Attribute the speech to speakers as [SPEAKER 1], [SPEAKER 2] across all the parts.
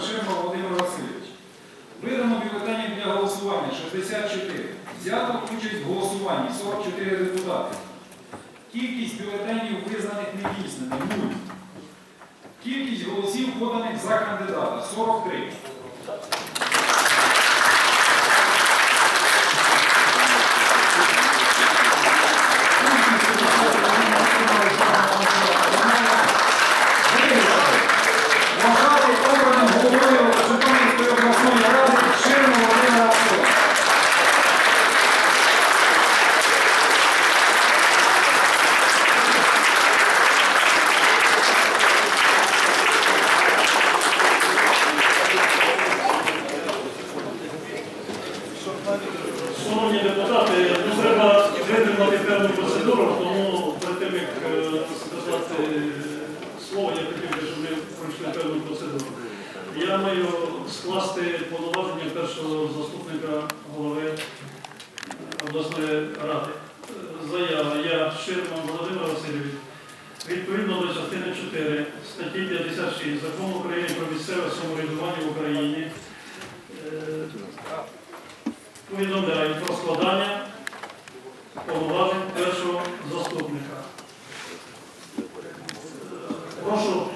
[SPEAKER 1] Ширма Володимир Васильович. Видано бюлетені для голосування 64. Взято участь в голосуванні 44 депутати. Кількість бюлетенів визнаних недійсними 0. Кількість голосів поданих за кандидата 43. Вважати обраним головою Житомирської обласної ради Ширму Володимира Васильовича.
[SPEAKER 2] Шановні депутати, ну, треба витримати певну процедуру, тому перед тим, як е, сказати слово, я хотів би, щоб ми певну процедуру. Я маю скласти повноваження першого заступника голови обласної ради. Заява я Ширма Володимир Васильович. Відповідно до частини 4 статті 56 Закону України про місцеве самоврядування в Україні. е, повідомляю про складання повноважень першого заступника. Е, Прошу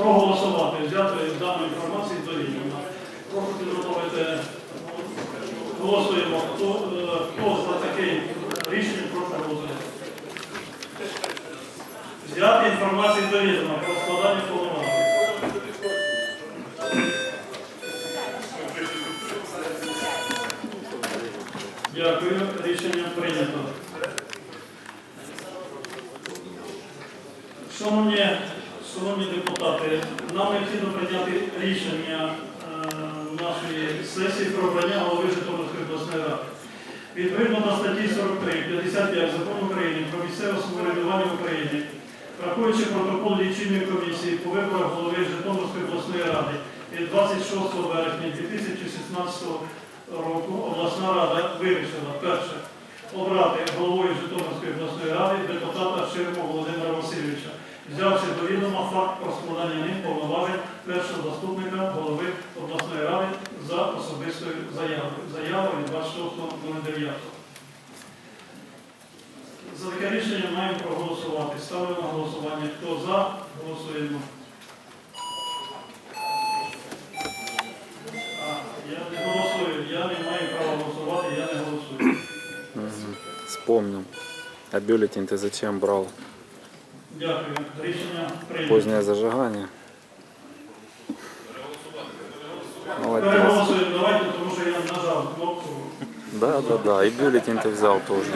[SPEAKER 2] проголосувати, взяти дану інформацію до рівня. Прошу підготовити. Голосуємо. Хто, е, хто за таке рішення, прошу голосувати. Взяти інформацію до відома про складання повноважень. Дякую. Рішення прийнято. Шановні депутати, нам необхідно прийняти рішення е, нашої сесії про обрання голови Житомирської обласної ради. Відповідно до статті 43, 55 Закону України про місцеве самоврядування в Україні, враховуючи протокол лічильної комісії по виборах голови Житомирської обласної ради від 26 вересня 2016 року обласна рада вирішила перше обрати головою Житомирської обласної ради депутата Ширму Володимира Васильовича, взявши до відома факт про складання ним повноважень першого заступника голови обласної ради за особистою заявою. Заява від 26.09. За таке рішення маємо проголосувати. Ставлю на голосування. Хто за, голосуємо. А, Я не голосую, я не маю права голосувати, я не голосую.
[SPEAKER 3] Вспомнил. А бюллетень ты зачем брал?
[SPEAKER 2] Дякую. Рішення прийнято.
[SPEAKER 3] Позднее зажигание. Молодец.
[SPEAKER 2] Переголосуємо, давайте, тому що я нажав кнопку.
[SPEAKER 3] Да, да, да. И бюллетень ты взял тоже.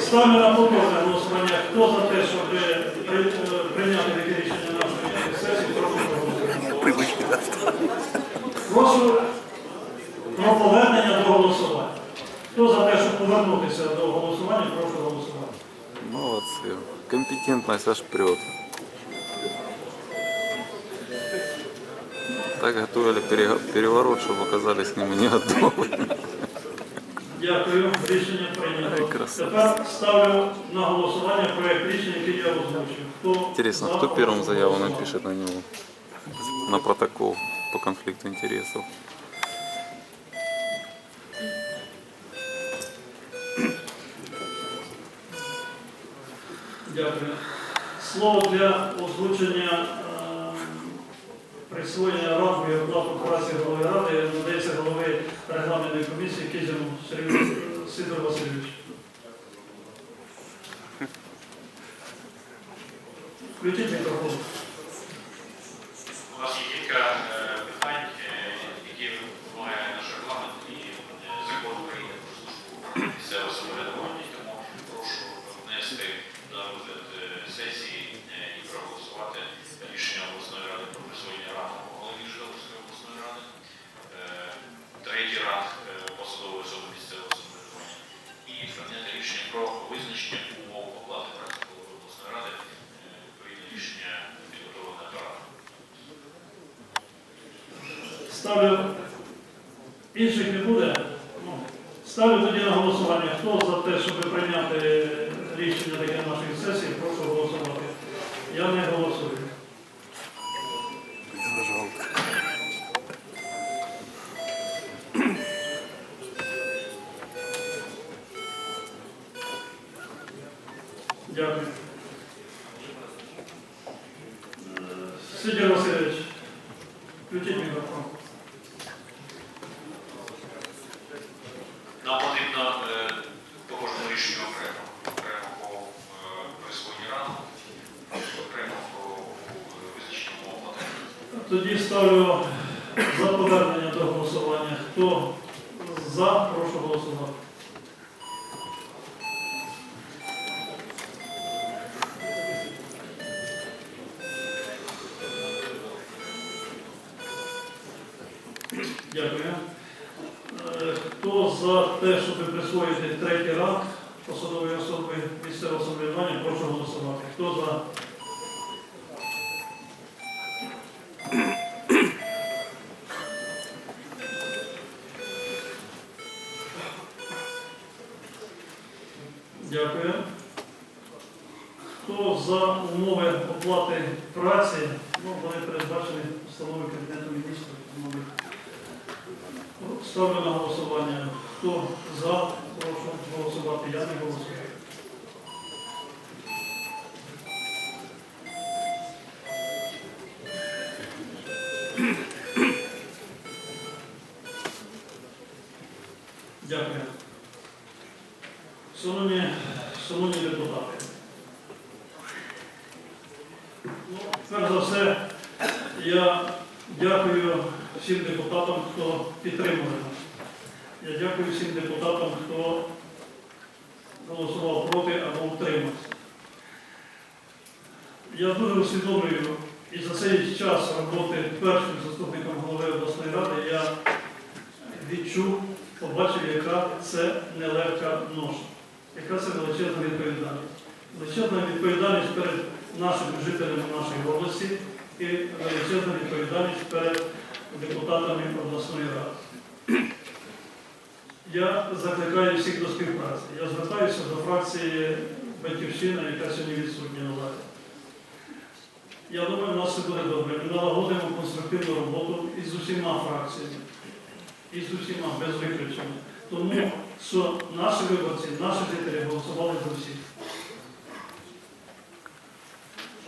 [SPEAKER 2] Ставлю на повторне голосування. Хто за те, щоб при- е, прийняти таке рішення нашої сесії, прошу проголосувати. Прошу про повернення до голосування. Хто за те, щоб повернутися до.
[SPEAKER 3] Молодцы. Компетентность аж прет. Так готовили перега- переворот, чтобы оказались к нему не готовы.
[SPEAKER 2] Дякую. Рішення прийнято.
[SPEAKER 3] Красавці.
[SPEAKER 2] Тепер ставлю на голосування проект рішення, який я озвучив. Хто
[SPEAKER 3] Интересно,
[SPEAKER 2] за,
[SPEAKER 3] кто первым
[SPEAKER 2] прошу
[SPEAKER 3] заяву
[SPEAKER 2] голосувати.
[SPEAKER 3] напишет на него? На протокол по конфликту интересов.
[SPEAKER 2] Дякую. Слово для озвучення е, присвоєння ранку і оплату праці голови ради надається голови регламентної комісії Кізяну Сергію Сидор Васильович. Включіть мікрофон.
[SPEAKER 4] У нас є кілька е, питань, е, які вимагає наш і е, закон України
[SPEAKER 2] Ставлю. Інших не буде. Ну, Ставлю тоді на голосування. Хто за те, щоб прийняти рішення таке нашої сесії, прошу голосувати. Я не голосую. Дякую. Е, Сидір Васильович, включіть мікрофон.
[SPEAKER 4] Нам потрібно е, по кожному рішенню окремо. Окремо по е, присвоєнні раду, окремо по е, визначенню оплати.
[SPEAKER 2] Тоді ставлю за повернення до голосування. Хто за, прошу голосувати. Дякую. Е, Хто за те, щоб присвоїти третій ранг посадової особи місцевого самоврядування, прошу голосувати. Хто за? Дякую. Хто за умови оплати праці, ну, вони передбачені постановою Кабінету міністрів. тому Ставлю на голосування. Хто за, прошу голосувати. Я не голосую. Дякую. Шановні, шановні депутати, ну, перш за все, я дякую всім депутатам, хто підтримує нас. Я дякую всім депутатам, хто голосував проти або утримався. Я дуже усвідомлюю і за цей час роботи першим заступником голови обласної ради я відчув, побачив, яка це нелегка ноша, яка це величезна відповідальність. Величезна відповідальність перед нашими жителями нашої області і величезна відповідальність перед депутатами обласної ради. Я закликаю всіх до співпраці. Я звертаюся до фракції Батьківщина, яка сьогодні відсутня на залі. Я думаю, у нас все буде добре. Ми налагодимо конструктивну роботу із усіма фракціями, із усіма, без виключення. Тому що наші виборці, наші жителі голосували за всіх.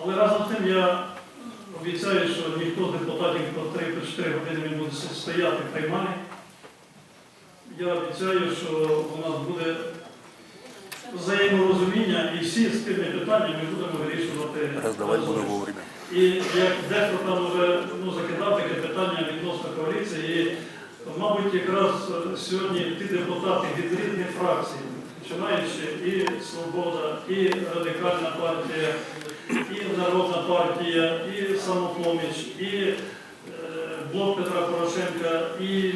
[SPEAKER 2] Але разом з тим я обіцяю, що ніхто з депутатів по 3-4 години не буде стояти в приймальні. Я обіцяю, що у нас буде взаєморозуміння і всі спільні питання ми будемо вирішувати. Разом.
[SPEAKER 5] вовремя.
[SPEAKER 2] І як дехто там вже ну, закидав таке питання відносно коаліції, і, мабуть, якраз сьогодні ті депутати від різних фракцій, починаючи і Свобода, і Радикальна партія, і Народна партія, і Самопоміч, і е, Блок Петра Порошенка, і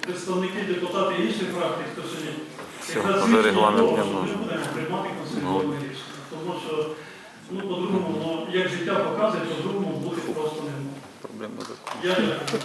[SPEAKER 2] представники депутатів інших фракцій, хто сьогодні
[SPEAKER 3] Все,
[SPEAKER 2] якраз
[SPEAKER 3] вже регламент
[SPEAKER 2] того,
[SPEAKER 3] не
[SPEAKER 2] що ми будемо приймати конституційне рішення. Тому що Ну, по-другому, ну, як життя показує, по-другому бути просто не може.
[SPEAKER 3] Проблем не закон.
[SPEAKER 2] Я дякую.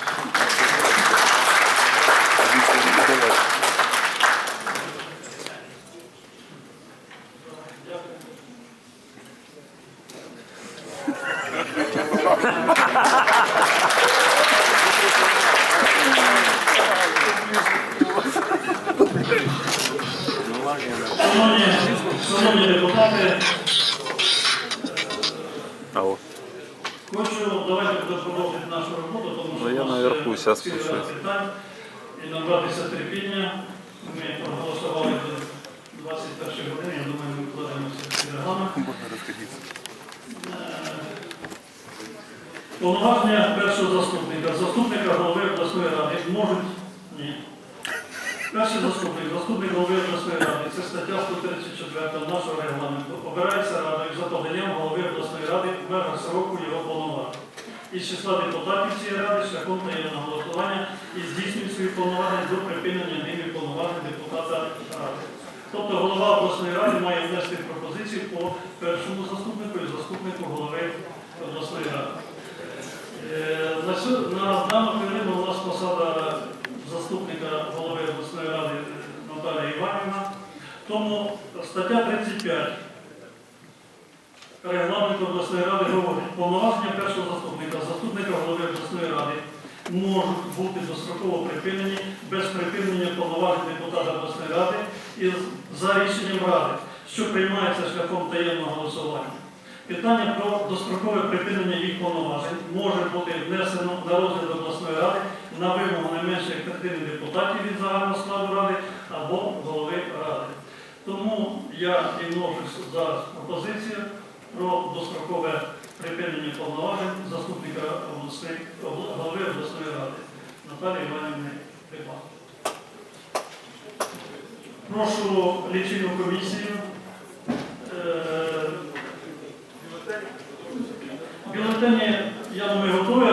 [SPEAKER 2] Шановні, шановні депутати,
[SPEAKER 3] А.
[SPEAKER 2] Хочу, давайте будемо продовжити нашу роботу, тому що
[SPEAKER 3] Ну, я наверху, спущусь.
[SPEAKER 2] питань. І набратися терпіння. Ми проголосували до 21 години, я думаю, ми вкладемося в цей регламент. Е, Повноваження першого заступника, заступника голови обласної ради можуть. Перший заступник, заступник голови обласної ради, це стаття 134 нашого регламенту. Обирається радою за поданням голови обласної ради в межах сроку його повноважень. Із числа депутатів цієї ради шляхом таємного голосування і здійснює свої повноваження до припинення ними повноважень депутата ради. Тобто голова обласної ради має внести пропозицію по першому заступнику і заступнику голови обласної ради. Е, На, на хвилину у нас посада заступника голови обласної ради Наталія Іванівна. Тому стаття 35 регламент регламенту обласної ради говорить, повноваження першого заступника, заступника голови обласної ради можуть бути достроково припинені без припинення повноважень депутата обласної ради і за рішенням ради, що приймається шляхом таємного голосування. Питання про дострокове припинення їх повноважень може бути внесено на розгляд обласної ради на вимогу не менше третини депутатів від загального складу ради або голови ради. Тому я і вношу зараз пропозицію про дострокове припинення повноважень заступника обласної, голови обласної ради Наталії Іванівни Пепа. Прошу лічильну комісію. Е, Бюлетені, я думаю, готові,